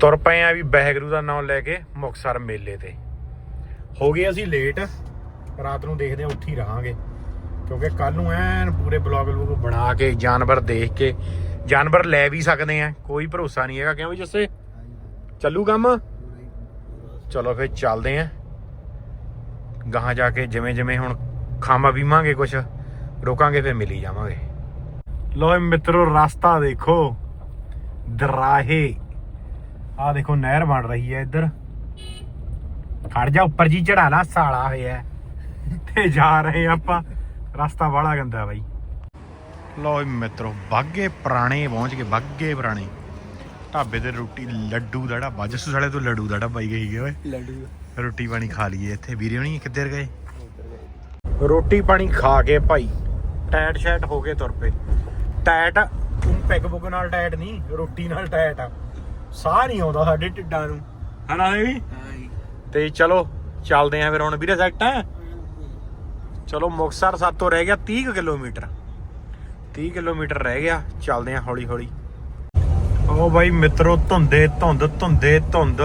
ਤੁਰ ਪਏ ਆ ਵੀ ਬਹਿਗਰੂ ਦਾ ਨਾਮ ਲੈ ਕੇ ਮੁਕਸਰ ਮੇਲੇ ਤੇ। ਹੋ ਗਏ ਅਸੀਂ ਲੇਟ ਰਾਤ ਨੂੰ ਦੇਖਦੇ ਆ, ਉੱਠੀ ਰਹਾਂਗੇ। ਕਿਉਂਕਿ ਕੱਲ ਨੂੰ ਐਨ ਪੂਰੇ ਬਲੌਗ ਨੂੰ ਬਣਾ ਕੇ, ਜਾਨਵਰ ਦੇਖ ਕੇ, ਜਾਨਵਰ ਲੈ ਵੀ ਸਕਦੇ ਆ, ਕੋਈ ਭਰੋਸਾ ਨਹੀਂ ਹੈਗਾ, ਕਿਉਂ ਵੀ ਜੱਸੇ? ਚੱਲੂ ਕੰਮ? ਚਲੋ ਫਿਰ ਚੱਲਦੇ ਆ। ਗਾਹਾਂ ਜਾ ਕੇ ਜਿਵੇਂ ਜਿਵੇਂ ਹੁਣ ਖਾਮਾ ਪੀਵਾਂਗੇ ਕੁਛ, ਰੋਕਾਂਗੇ ਫਿਰ ਮਿਲੀ ਜਾਵਾਂਗੇ। ਲੋ ਮਿੱਤਰੋ, ਰਸਤਾ ਦੇਖੋ। ਦਰਾਹੇ। ਆ ਦੇਖੋ ਨਹਿਰ ਬਣ ਰਹੀ ਹੈ ਇੱਧਰ। ਖੜ ਜਾ ਉੱਪਰ ਜੀ ਚੜਾ ਲਾ ਸਾਲਾ ਹੋਇਆ ਤੇ ਜਾ ਰਹੇ ਆਪਾਂ। ਰਸਤਾ ਵਾਲਾ ਗੰਦਾ ਬਾਈ। ਲੋ ਮਿੱਤਰੋ ਬਾਗੇ ਪੁਰਾਣੇ ਪਹੁੰਚ ਗਏ ਬਾਗੇ ਪੁਰਾਣੇ। ਢਾਬੇ ਤੇ ਰੋਟੀ ਲੱਡੂ ਦਾ ਢਾਬਾ ਜੱਸੂ ਸਾਲੇ ਤੋਂ ਲੱਡੂ ਦਾ ਢਾਬਾ ਹੀ ਗਈ ਓਏ। ਲੱਡੂ। ਰੋਟੀ ਪਾਣੀ ਖਾ ਲਈਏ ਇੱਥੇ ਵੀਰੇ ਹੋਣੀ ਕਿੱਧਰ ਗਏ? ਰੋਟੀ ਪਾਣੀ ਖਾ ਕੇ ਭਾਈ। ਟੈਟ ਸ਼ੈਟ ਹੋ ਕੇ ਤੁਰ ਪਏ। ਟੈਟ ਪੈਗ ਪੁਗ ਨਾਲ ਟੈਟ ਨਹੀਂ ਰੋਟੀ ਨਾਲ ਟੈਟ ਆ। ਸਾਹ ਨਹੀਂ ਆਉਂਦਾ ਸਾਡੇ ਢਿੱਡਾਂ ਨੂੰ। ਹਨਾ ਵੀ? ਤੇ ਚਲੋ ਚੱਲਦੇ ਆਂ ਫਿਰ ਹੁਣ ਵੀਰੇ ਸੈੱਟ ਆ ਚਲੋ ਮੁਕਸਰ ਸਾਤੋਂ ਰਹਿ ਗਿਆ 30 ਕੁ ਕਿਲੋਮੀਟਰ। 30 ਕਿਲੋਮੀਟਰ ਰਹਿ ਗਿਆ ਚੱਲਦੇ ਆਂ ਹੌਲੀ ਹੌਲੀ ਓ ਬਾਈ ਮਿੱਤਰੋ ਧੁੰਦੇ ਧੁੰਦ ਧੁੰਦੇ ਧੁੰਦ।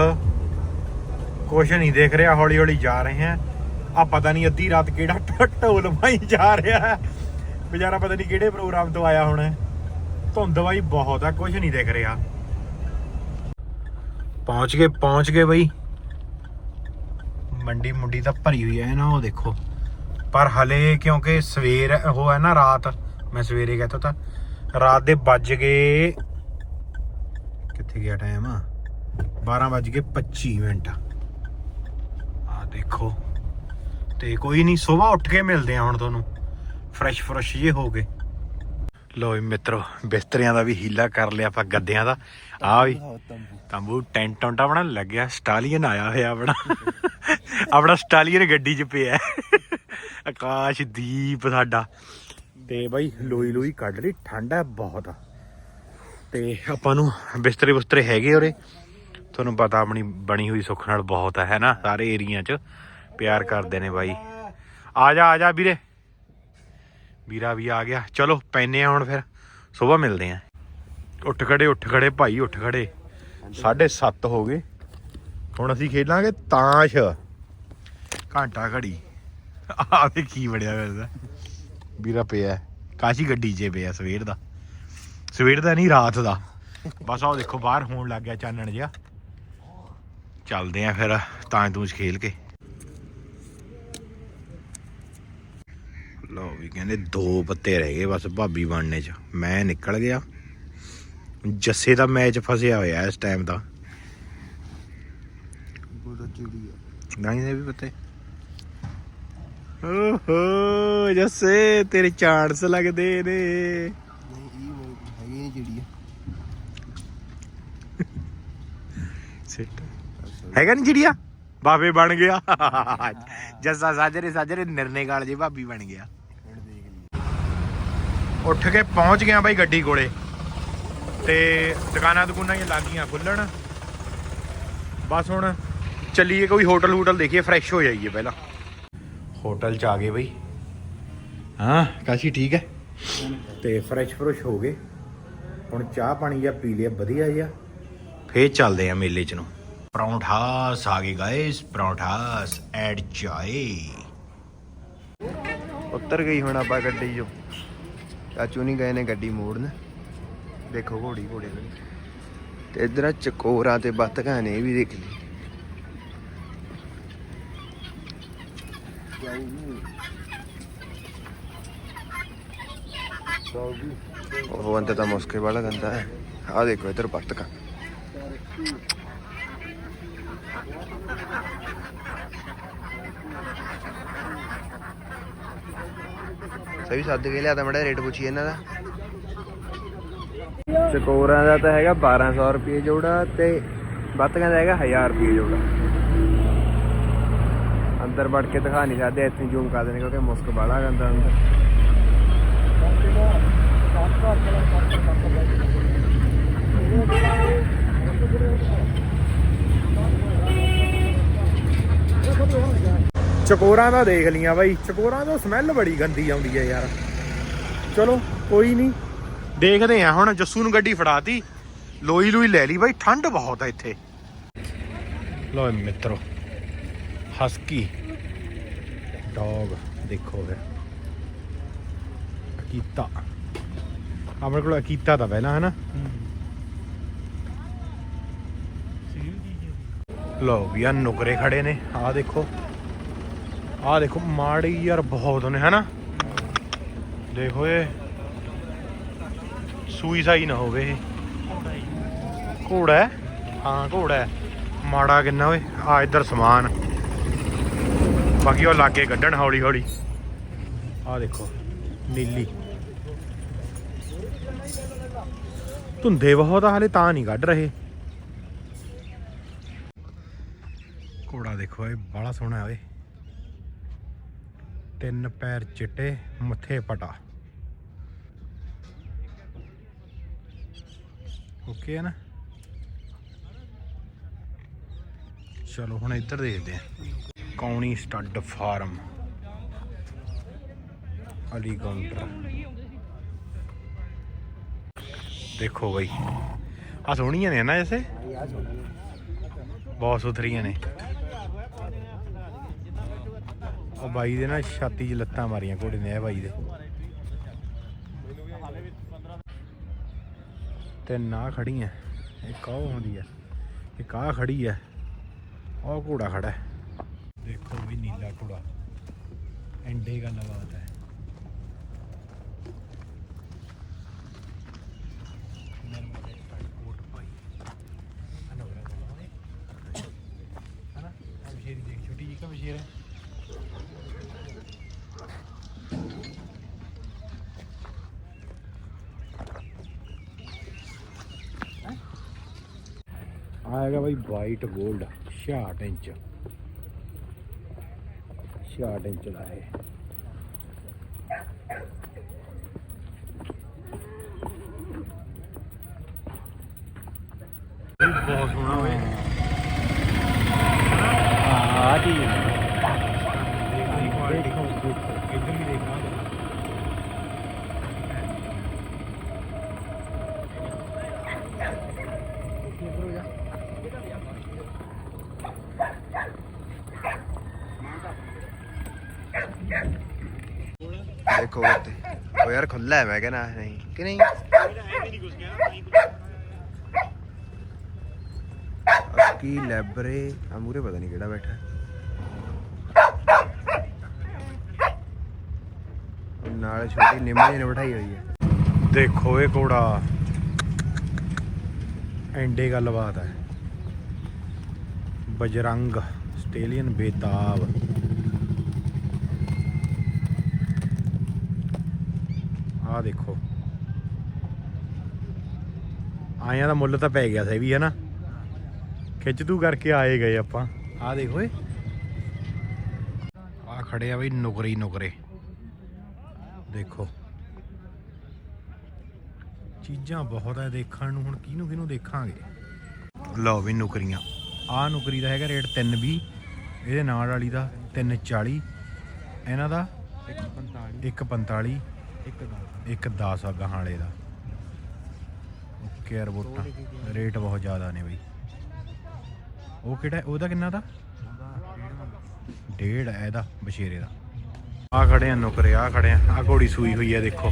ਕੁਛ ਨਹੀਂ ਦੇਖ ਰਿਹਾ ਹੌਲੀ ਹੌਲੀ ਜਾ ਰਹੇ ਆ ਆ ਪਤਾ ਨਹੀਂ ਅੱਧੀ ਰਾਤ ਕਿਹੜਾ ਢੋਲ ਮਾਈ ਜਾ ਰਿਹਾ। ਵਿਚਾਰਾ ਪਤਾ ਨਹੀਂ ਕਿਹੜੇ ਪ੍ਰੋਗਰਾਮ ਤੋਂ ਆਇਆ ਹੋਣਾ। ਧੁੰਦ ਬਾਈ ਬਹੁਤ ਆ ਕੁਛ ਨਹੀਂ ਦਿਖ ਰਿਹਾ। ਪਹੁੰਚ ਗਏ ਪਹੁੰਚ ਗਏ ਬਾਈ। ਮੰਡੀ ਮੁੰਡੀ ਤਾਂ ਭਰੀ ਹੋਈ ਹੈ ਨਾ, ਉਹ ਦੇਖੋ। ਪਰ ਹਲੇ ਕਿਉਂਕਿ ਸਵੇਰ ਉਹ ਹੈ ਨਾ ਰਾਤ, ਮੈਂ ਸਵੇਰੇ ਕਹਤਾ ਤਾਂ, ਰਾਤ ਦੇ ਵੱਜ ਗਏ, ਕਿੱਥੇ ਗਿਆ ਟਾਈਮ 12 ਵੱਜ ਗਏ 25 ਮਿੰਟ। ਆ ਦੇਖੋ। ਤੇ ਕੋਈ ਨਹੀਂ, ਸਵੇਰ ਉੱਠ ਕੇ ਮਿਲਦੇ ਆ ਹੁਣ ਤੁਹਾਨੂੰ। ਫਰੈਸ਼ ਫਰੈਸ਼ ਜੇ ਹੋ ਗਏ। ਲੋ ਮਿੱਤਰੋ, ਬਿਸਤਰਿਆਂ ਦਾ ਵੀ ਹੀਲਾ ਕਰ ਲਿਆ ਆਪਾਂ, ਗੱਦਿਆਂ ਦਾ। ਆ ਵੀ। ਤੰਬੂ ਟੈਂਟ ਟੌਂਟਾ ਬਣਨ ਲੱਗਿਆ ਸਟਾਲੀਅਨ ਆਇਆ ਹੋਇਆ ਆਪਣਾ। ਆਪਣਾ ਸਟਾਲੀਅਨ ਗੱਡੀ 'ਚ ਪਿਆ। ਆਕਾਸ਼ਦੀਪ ਸਾਡਾ। ਤੇ ਬਾਈ ਲੋਈ ਲੋਈ ਕੱਢ ਲਈ ਠੰਡ ਹੈ ਬਹੁਤ। ਤੇ ਆਪਾਂ ਨੂੰ ਬਿਸਤਰੇ ਬੁਸਤਰੇ ਹੈਗੇ ਉਰੇ। ਤੁਹਾਨੂੰ ਪਤਾ ਆਪਣੀ ਬਣੀ ਹੋਈ ਸੁੱਖ ਨਾਲ ਬਹੁਤ ਹੈ ਨਾ ਸਾਰੇ ਏਰੀਆ 'ਚ। ਪਿਆਰ ਕਰਦੇ ਨੇ ਬਾਈ। ਆ ਜਾ ਆ ਜਾ ਵੀਰੇ। ਵੀਰਾ ਵੀ ਆ ਗਿਆ। ਚਲੋ ਪੈਨੇ ਆ ਹੁਣ ਫਿਰ। ਸਵੇਰ ਮਿਲਦੇ ਆ। ਉੱਠ ਖੜੇ ਉੱਠ ਖੜੇ ਭਾਈ, ਉੱਠ ਖੜੇ। 7:30 ਹੋ ਗਏ। ਹੁਣ ਅਸੀਂ ਖੇਡਾਂਗੇ ਤਾਸ਼। ਘੰਟਾ ਘੜੀ। ਆ ਤੇ ਕੀ ਬੜਿਆ ਫਿਰਦਾ ਵੀਰਾ ਪਿਆ ਕਾਸ਼ੀ ਗੱਡੀ 'ਚ ਪਿਆ ਸਵੇਰ ਦਾ। ਸਵੇਰ ਦਾ ਨਹੀਂ, ਰਾਤ ਦਾ। ਬਸ ਆਹ ਦੇਖੋ, ਬਾਹਰ ਹੋਣ ਲੱਗ ਗਿਆ ਚਾਨਣ ਜਿਹਾ। ਚੱਲਦੇ ਆ ਫਿਰ ਤਾਂ ਤੂੰ ਖੇਲ ਕੇ। ਲਓ ਵੀ ਕਹਿੰਦੇ ਦੋ ਪੱਤੇ ਰਹਿ ਗਏ ਬਸ ਭਾਬੀ ਬਣਨੇ 'ਚ। ਮੈਂ ਨਿਕਲ ਗਿਆ। ਜੱਸੇ ਦਾ ਮੈਚ ਫਸਿਆ ਹੋਇਆ ਇਸ ਟਾਈਮ ਦਾ। ਬੋਲੋ ਚਿੜੀ ਆ। ਗਾਈ ਦੇ ਵੀ ਪੱਤੇ। ਓਹੋ ਜੱਸੇ ਤੇਰੇ ਚਾਂਸ ਲੱਗਦੇ ਨੇ। ਨਹੀਂ ਇਹ ਬੋਲ ਹੈਗੀ ਨਹੀਂ ਚਿੜੀ ਆ। ਸਿੱਟ ਹੈਗਾ ਨਹੀਂ ਚਿੜੀਆ? ਬਾਬੇ ਬਣ ਗਿਆ। ਜੱਸਾ ਸਾਜਰੇ ਸਾਜਰੇ ਨਿਰਨੇ ਗਾਲ ਜੀ ਭਾਬੀ ਬਣ ਗਿਆ। ਉੱਠ ਕੇ ਪਹੁੰਚ ਗਿਆ ਬਾਈ ਗੱਡੀ ਕੋਲੇ। ਤੇ ਦੁਕਾਨਾਂ ਦੁਕਾਨਾਂ ਹੀ ਲੱਗੀਆਂ ਖੁੱਲਣ। ਬਸ ਹੁਣ ਚੱਲੀਏ ਕੋਈ ਹੋਟਲ ਹੋਟਲ ਦੇਖੀਏ ਫਰੈਸ਼ ਹੋ ਜਾਈਏ ਪਹਿਲਾਂ। ਹੋਟਲ ਚ ਆ ਗਏ ਬਈ। ਹਾਂ, ਕਾਸ਼ੀ ਠੀਕ ਹੈ। ਤੇ ਫਰੈਸ਼ ਫਰੁਸ਼ ਹੋ ਗਏ। ਹੁਣ ਚਾਹ ਪਾਣੀ ਜਾਂ ਪੀ ਲਿਆ, ਵਧੀਆ ਜਿਹਾ। ਫੇਰ ਚੱਲਦੇ ਆ ਮੇਲੇ ਚ ਨੂੰ। ਪਰੌਂਠਾਸ ਆ ਗਏ ਗਾਇਸ ਪਰੌਂਠਾਸ ਐਡ ਚਾਏ। ਉੱਤਰ ਗਈ ਹੁਣ ਆਪਾਂ ਗੱਡੀ ਚੋਂ। ਚਾਚੂ ਨਹੀਂ ਗਏ ਨੇ ਗੱਡੀ ਮੋੜਨ। ਦੇਖੋ ਘੋੜੀ ਘੋੜੇ ਨੂੰ ਤੇ ਇਧਰ ਚਕੋਰਾਂ ਤੇ ਬੱਤਕਾਂ ਨੇ ਇਹ ਵੀ ਦੇਖ ਲਈ। ਉਹ ਅੰਤ ਤਾਂ ਮੁਸਕੇ ਵਾਲਾ ਗੰਦਾ ਹੈ। ਆ ਦੇਖੋ ਇਧਰ ਬੱਤਕਾਂ ਸਹੀ ਸੱਦ ਕੇ ਲਿਆ ਤਾਂ ਮੜਾ ਰੇਟ ਪੁੱਛੀ ਇਹਨਾਂ ਦਾ। ਚਕੋਰਾਂ ਦਾ ਤਾਂ ਹੈਗਾ 1200 ਰੁਪਏ ਜੋੜਾ ਤੇ ਬੱਤਕਾਂ ਦਾ ਹੈਗਾ 1000 ਰੁਪਏ ਜੋੜਾ। ਅੰਦਰ ਵੜ ਕੇ ਦਿਖਾ ਨਹੀਂ ਸਕਦੇ, ਇੱਥੇ ਜ਼ੂਮ ਕਰ ਦੇਣੇ ਕਿਉਂਕਿ ਮੁਸਕ ਬਾਲਾ ਗੰਦਾ ਅੰਦਰ। ਚਕੋਰਾਂ ਦਾ ਦੇਖ ਲੀਆਂ ਬਾਈ, ਚਕੋਰਾਂ ਤੋਂ ਸਮੈਲ ਬੜੀ ਗੰਦੀ ਆਉਂਦੀ ਹੈ ਯਾਰ। ਚਲੋ, ਕੋਈ ਨਹੀਂ। ਦੇਖਦੇ ਆ ਹੁਣ ਜੱਸੂ ਨੂੰ ਗੱਡੀ ਫੜਾਤੀ। ਲੋਈ ਲੋਈ ਲੈ ਲਈ ਬਾਈ, ਠੰਡ ਬਹੁਤ ਆ ਇੱਥੇ। ਲੋ ਮਿੱਤਰੋ, ਹਸਕੀ ਡੌਗ ਦੇਖੋ ਫਿਰ। ਅਕੀਤਾ। ਆਪਣੇ ਕੋਲ ਅਕੀਤਾ ਤਾਂ ਪਹਿਲਾਂ ਹੈ ਲੋ ਵੀ ਆ ਨੁਕਰੇ ਖੜੇ ਨੇ ਆ ਦੇਖੋ। ਆ ਦੇਖੋ, ਮਾੜੀ ਯਾਰ ਬਹੁਤ ਨੇ, ਹਨਾ? ਦੇਖੋ ਇਹ। ਸੂਈ ਨਾ ਹੋਵੇ ਇਹ। ਘੋੜਾ ਹੈ? ਹਾਂ, ਘੋੜਾ ਹੈ। ਮਾੜਾ ਕਿੰਨਾ ਓਏ, ਆ ਇੱਧਰ ਸਮਾਨ। ਬਾਕੀ ਉਹ ਲਾਗੇ ਕੱਢਣ ਹੌਲੀ ਹੌਲੀ ਆ ਦੇਖੋ, ਨੀਲੀ। ਧੁੰਦੇ ਬਹੁਤ ਆ, ਹਲੇ ਤਾਂ ਨਹੀਂ ਕੱਢ ਰਹੇ। ਘੋੜਾ ਦੇਖੋ ਇਹ ਬੜਾ ਸੋਹਣਾ ਓਏ। ਤਿੰਨ ਪੈਰ ਚਿੱਟੇ, ਮੱਥੇ ਪਟਾ। ਓਕੇ ਹੈ ਨਾ? ਚਲੋ, ਹੁਣ ਇੱਧਰ ਦੇਖਦੇ ਹਾਂ। Kauni stud farm Ali counter ਦੇਖੋ ਬਈ। ਆ ਸੋਹਣੀਆਂ ਨੇ ਨਾ ਐਸੇ ਬਹੁਤ ਸੁਥਰੀਆਂ ਨੇ। ਉਹ ਬਾਈ ਦੇ ਨਾ ਛਾਤੀ 'ਚ ਲੱਤਾਂ ਮਾਰੀਆਂ ਘੋੜੇ ਨੇ, ਇਹ ਬਾਈ ਦੇ। ਤੇ ਨਾ ਖੜੀਆਂ ਇੱਕ ਆਹ ਆਉਂਦੀ ਆ ਇੱਕ ਆਹ ਖੜੀ ਹੈ ਉਹ ਘੋੜਾ ਖੜਾ ਹੈ ਦੇਖੋ ਵੀ ਨੀਲਾ ਘੋੜਾ। ਐਂਡੇ ਗੱਲਬਾਤ ਹੈ ਨਰਮਦੇ ਸਟਾਈਲ ਕੋਟ ਪਾਈ ਅਨੋਗਰਾ ਕੋਲ ਹੈ ਨਾ ਆ ਬਸ਼ੇਰੀ ਦੇਖ ਛੋਟੀ ਜੀ ਕਾ ਬਸ਼ੇਰ ਹੈ ਆਏਗਾ ਬਈ ਵਾਈਟ 골ਡ 66 ਇੰਚ। 66 ਇੰਚ ਦਾ ਹੈ ਬਹੁਤ ਸੋਹਣਾ ਹੋਇਆ ਆ ਜੀ ਦੇਖੋ ਦੇਖੋ ਇੱਧਰ ਵੀ ਦੇਖਾ ਦੇਖੋ ਉੱਤੇ ਉਹ ਯਾਰ ਖੁੱਲਾ ਹੈ, ਮੈਂ ਕਹਿੰਦਾ ਨਹੀਂ, ਕਿ ਨਹੀਂ? ਕੀ ਲੈਬਰੇ ਆ ਮੂਰੇ ਪਤਾ ਨਹੀਂ ਕਿਹੜਾ ਬੈਠਾ। ਨਾਲ ਛੋਟੀ ਨਿੰਮੇ ਨੇ ਬਿਠਾਈ ਹੋਈ ਹੈ। ਦੇਖੋ ਇਹ ਘੋੜਾ, ਐਂਡੇ ਗੱਲਬਾਤ ਹੈ। ਬਜਰੰਗ ਆਸਟ੍ਰੇਲੀਅਨ ਬੇਤਾਬ। ਆਹ ਦੇਖੋ। ਆਇਆਂ ਦਾ ਮੁੱਲ ਤਾਂ ਪੈ ਗਿਆ ਸੀ ਵੀ ਹੈ ਨਾ ਖਿੱਚ ਤੂ ਕਰਕੇ ਆਏ ਗਏ ਆਪਾਂ। ਆਹ ਦੇਖੋ ਏ ਆ ਖੜੇ ਆ ਬਈ ਨੁਕਰੀ ਨੁਕਰੇ। ਦੇਖੋ। ਚੀਜ਼ਾਂ ਬਹੁਤ ਆ ਦੇਖਣ ਨੂੰ, ਹੁਣ ਕਿਹਨੂੰ ਕਿਹਨੂੰ ਦੇਖਾਂਗੇ? ਲਓ ਵੀ ਨੁਕਰੀਆਂ। ਆਹ ਨੁਕਰੀ ਦਾ ਹੈਗਾ ਰੇਟ 320 ਇਹਦੇ ਨਾਲ ਵਾਲੀ ਦਾ 340 ਇਹਨਾਂ ਦਾ 145 ਇੱਕ 10 ਆ ਗਾਹਾਂ ਵਾਲੇ ਦਾ। ਓਕੇ ਯਾਰ ਵੋਟਾਂ ਰੇਟ ਬਹੁਤ ਜ਼ਿਆਦਾ ਨੇ ਬਈ। ਉਹ ਕਿਹੜਾ? ਉਹਦਾ ਕਿੰਨਾ ਦਾ? ਡੇਢ ਹੈ ਇਹਦਾ ਬਸ਼ੇਰੇ ਦਾ। ਆ ਖੜੇ ਆ ਨੁਕਰੇ ਆ ਖੜੇ ਆ। ਆ ਘੋੜੀ ਸੂਈ ਹੋਈ ਹੈ ਦੇਖੋ।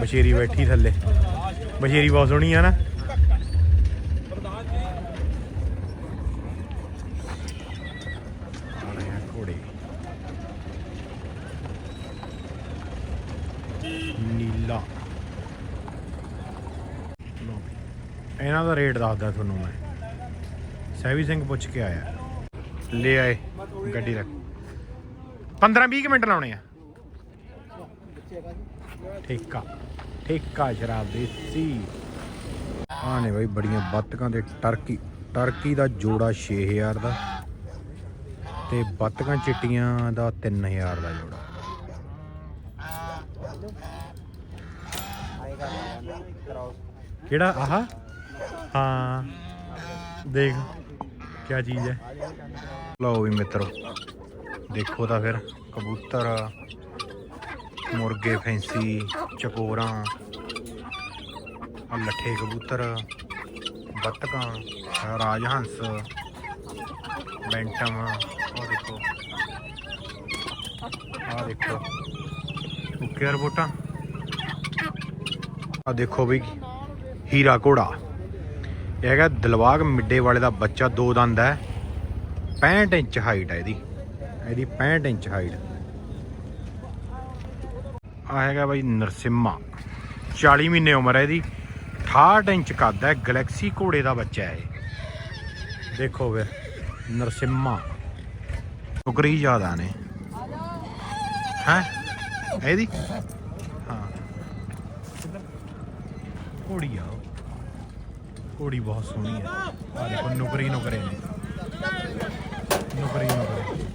ਬਸ਼ੇਰੀ ਬੈਠੀ ਥੱਲੇ। ਬਸ਼ੇਰੀ ਬਹੁਤ ਸੋਹਣੀ ਆ ਨਾ ਆ ਰਹੇ ਆ ਘੋੜੇ ਨੀਲਾ ਲਓ ਵੀ। ਇਹਨਾਂ ਦਾ ਰੇਟ ਦੱਸਦਾ ਤੁਹਾਨੂੰ ਮੈਂ। ਸਹਿਵੀ ਸਿੰਘ ਪੁੱਛ ਕੇ ਆਇਆ। ਲੈ ਆਏ, ਗੱਡੀ ਰੱਖ। 15 20 ਮਿੰਟ ਲਾਉਣੇ ਆ। ਠੇਕਾ ਠੇਕਾ ਸ਼ਰਾਬ ਦੇਸੀ। ਆ ਨੇ ਬਈ ਬੜੀਆਂ ਬੱਤਕਾਂ ਦੇ ਟਰਕੀ ਟਰਕੀ ਦਾ ਜੋੜਾ 6000 ਦਾ ਤੇ ਬੱਤਕਾਂ ਚਿੱਟੀਆਂ ਦਾ 3000 ਦਾ ਜੋੜਾ। ਕਿਹੜਾ ਆਹ? ਹਾਂ। ਦੇਖ ਕੀ ਚੀਜ਼ ਹੈ। ਲਓ ਵੀ ਮਿੱਤਰੋ, ਦੇਖੋ ਤਾਂ ਫਿਰ, ਕਬੂਤਰ, ਮੁਰਗੇ, ਫੈਂਸੀ, ਚਕੋਰਾਂ ਆ ਲੱਠੇ ਕਬੂਤਰ, ਬੱਤਕਾਂ ਰਾਜਹੰਸ ਬੈਂਟਮ ਉਹ ਦੇਖੋ। ਆ ਦੇਖੋ। ਓਕੇ ਰਿਪੋਰਟਾਂ। ਆ ਦੇਖੋ ਵੀ, ਹੀਰਾ ਘੋੜਾ। ਇਹ ਹੈਗਾ ਦਿਲਵਾਗ ਮਿੱਡੇ ਵਾਲੇ ਦਾ ਬੱਚਾ ਦੋ ਦੰਦ ਹੈ। 65 ਇੰਚ ਹਾਈਟ ਹੈ ਇਹਦੀ। ਇਹਦੀ 65 ਇੰਚ ਹਾਈਟ ਆ ਹੈਗਾ ਬਾਈ ਨਰਸਿਮਾ। 40 ਮਹੀਨੇ ਉਮਰ ਹੈ ਇਹਦੀ। 68 ਇੰਚ ਕੱਦ ਹੈ। ਗੈਲੈਕਸੀ ਘੋੜੇ ਦਾ ਬੱਚਾ ਹੈ ਇਹ। ਦੇਖੋ ਫਿਰ, ਨਰਸਿਮਾ। ਟੁਕਰੀ ਜ਼ਿਆਦਾ ਨੇ। ਹੈ? ਇਹਦੀ? ਹਾਂ। ਘੋੜੀ ਆ ਘੋੜੀ ਬਹੁਤ ਸੋਹਣੀ ਹੈ। ਆ ਦੇਖੋ ਨੁਕਰੀ ਨੁਕਰੇ ਨੇ। ਨੁਕਰੀ ਨੁਕਰੇ।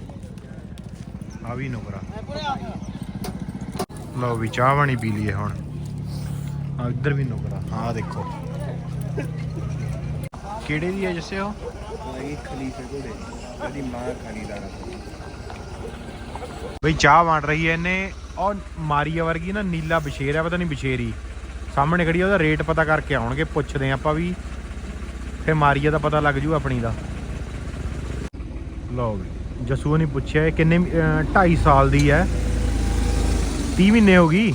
ਆ ਵੀ ਨੁਕਰਾ। ਲਓ ਵੀ ਚਾਹ ਪਾਣੀ ਪੀ ਲਈਏ ਹੁਣ। ਆ ਇੱਧਰ ਵੀ ਨੁਕਰਾ। ਆ ਦੇਖੋ। ਕਿਹੜੇ ਦੀ ਹੈ ਜੱਸੇ ਉਹ ਇਹ ਖਲੀਫੇ ਘੋੜੇ। ਇਹਦੀ ਮਾਂ ਖਲੀਦਾਰਾ ਬਈ ਚਾਹ ਵੰਡ ਰਹੀ ਐ ਇਹਨੇ। ਔਰ ਮਾਰੀਆ ਵਰਗੀ ਨਾ ਨੀਲਾ ਬਸ਼ੇਰ ਆ ਪਤਾ ਨਹੀਂ ਬਸ਼ੇਰੀ ਸਾਹਮਣੇ ਖੜੀ ਆ, ਉਹਦਾ ਰੇਟ ਪਤਾ ਕਰਕੇ ਆਉਣਗੇ ਪੁੱਛਦੇ ਆਪਾਂ ਵੀ। ਫੇ ਮਾਰੀਆ ਦਾ ਪਤਾ ਲੱਗ ਜੂ ਆਪਣੀ ਦਾ। ਲਓ ਵੀ, ਜਸੂ ਨੇ ਪੁੱਛਿਆ ਇਹ ਕਿੰਨੇ 2.5 ਸਾਲ ਦੀ ਹੈ। 30 ਮਹੀਨੇ ਹੋ ਗਈ।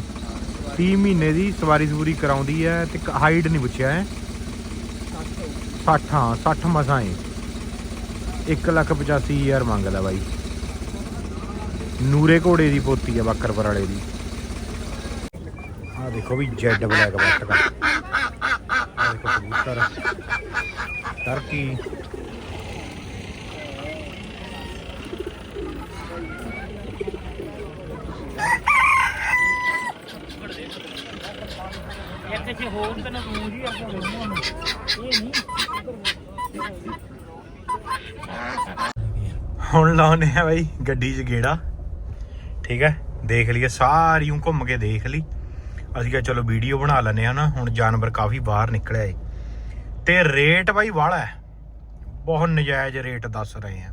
30 ਮਹੀਨੇ ਦੀ ਸਵਾਰੀ ਸਵੂਰੀ ਕਰਾਉਂਦੀ ਹੈ ਤੇ ਹਾਈਟ ਨਹੀਂ ਪੁੱਛਿਆ ਹੈ। 60 ਹਾਂ 60 ਮਸਾਂ ਏ 185000 ਮੰਗਦਾ ਬਾਈ। ਨੂਰੇ ਘੋੜੇ ਦੀ ਪੋਤੀ ਆ ਬੱਕਰਪੁਰ ਵਾਲੇ ਦੀ। ਆ ਦੇਖੋ ਵੀ ਜੈਡ ਬਲੈਕ ਬੱਟ ਦਾ। ਆ ਦੇਖੋ ਕਬੂਤਰ। ਟਰਕੀ ਇੱਕ ਜੇ ਹੋਰ ਤੈਨੂੰ ਦੂਰ ਹੀ ਆਪਾਂ ਦੋਨੋਂ ਨੂੰ ਇਹ ਨਹੀਂ। ਹੁਣ ਲਾਉਨੇ ਆ ਬਾਈ ਗੱਡੀ 'ਚ ਗੇੜਾ। ਠੀਕ ਹੈ ਦੇਖ ਲਈਏ ਸਾਰੀ ਘੁੰਮ ਕੇ ਦੇਖ ਲਈ। ਅਸੀਂ ਕਿਹਾ ਚਲੋ ਵੀਡੀਓ ਬਣਾ ਲੈਨੇ ਆ ਨਾ ਹੁਣ ਜਾਨਵਰ ਕਾਫੀ ਬਾਹਰ ਨਿਕਲਿਆ ਏ। ਤੇ ਰੇਟ ਬਾਈ ਵਾਲਾ ਹੈ। ਬਹੁਤ ਨਜਾਇਜ਼ ਰੇਟ ਦੱਸ ਰਹੇ ਆ।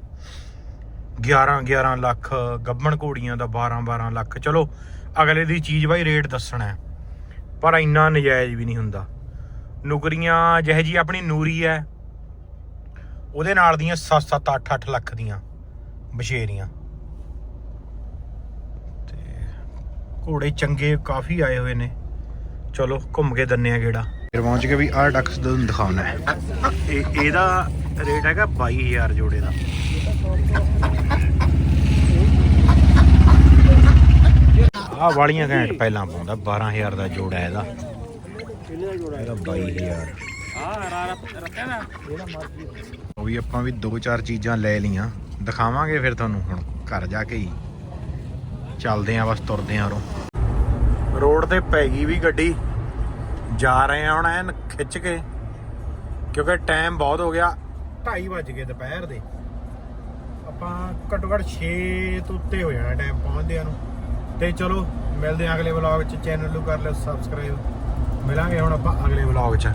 11 11 ਲੱਖ ਗੱਬਣ ਘੋੜੀਆਂ ਦਾ 12 12 ਲੱਖ। ਚਲੋ, ਅਗਲੇ ਦੀ ਚੀਜ਼ ਬਾਈ ਰੇਟ ਦੱਸਣਾ ਪਰ ਇੰਨਾ ਨਜਾਇਜ਼ ਵੀ ਨਹੀਂ ਹੁੰਦਾ। ਨੁਕਰੀਆਂ ਜਿਹੇ ਜੀ ਆਪਣੀ ਨੂਰੀ ਹੈ, ਉਹਦੇ ਨਾਲ ਦੀਆਂ 7 7 8 8 ਲੱਖ ਦੀਆਂ ਬਸ਼ੇਰੀਆਂ ਤੇ ਘੋੜੇ ਚੰਗੇ ਕਾਫੀ ਆਏ ਹੋਏ ਨੇ। ਚਲੋ, ਘੁੰਮ ਕੇ ਦੰਨੇ ਆ ਗੇੜਾ। ਫਿਰ ਪਹੁੰਚ ਕੇ ਵੀ ਆਹ ਡਕਸ ਤੁਹਾਨੂੰ ਦਿਖਾਉਣਾ ਹੈ। ਇਹ ਇਹਦਾ ਰੇਟ ਹੈਗਾ 22000 ਜੋੜੇ ਦਾ। ਆਹ ਵਾਲੀਆਂ ਘੈਂਟ ਪਹਿਲਾਂ ਪਾਉਂਦਾ 12000 ਦਾ ਜੋੜਾ ਇਹਦਾ। ਇਹਦਾ 22000 ਆ ਰਾ ਰੱਖਿਆ ਨਾ ਉਹ ਵੀ ਆਪਾਂ ਵੀ ਦੋ ਚਾਰ ਚੀਜ਼ਾਂ ਲੈ ਲੀਆਂ ਦਿਖਾਵਾਂਗੇ ਫਿਰ ਤੁਹਾਨੂੰ ਹੁਣ ਘਰ ਜਾ ਕੇ ਹੀ। ਚੱਲਦੇ ਆਂ ਬਸ ਤੁਰਦੇ ਆਂ ਰੋ ਰੋਡ ਤੇ ਪੈ ਗਈ ਵੀ ਗੱਡੀ। ਜਾ ਰਹੇ ਹਾਂ ਹੁਣ ਐਨ ਖਿੱਚ ਕੇ, ਕਿਉਂਕਿ ਟਾਈਮ ਬਹੁਤ ਹੋ ਗਿਆ। 2:30 ਵੱਜ ਗਏ ਦੁਪਹਿਰ ਦੇ। ਆਪਾਂ ਘੱਟੋ ਘੱਟ 6 ਤੋਂ ਉੱਤੇ ਹੋ ਜਾਣਾ ਟਾਈਮ ਪਹੁੰਚਦਿਆਂ ਨੂੰ। ਤੇ ਚਲੋ, ਮਿਲਦੇ ਆਂ ਅਗਲੇ ਵਲੌਗ 'ਚ। ਚੈਨਲ ਨੂੰ ਕਰ ਲਿਓ ਸਬਸਕ੍ਰਾਈਬ ਮਿਲਾਂਗੇ ਹੁਣ ਆਪਾਂ ਅਗਲੇ ਵਲੌਗ 'ਚ।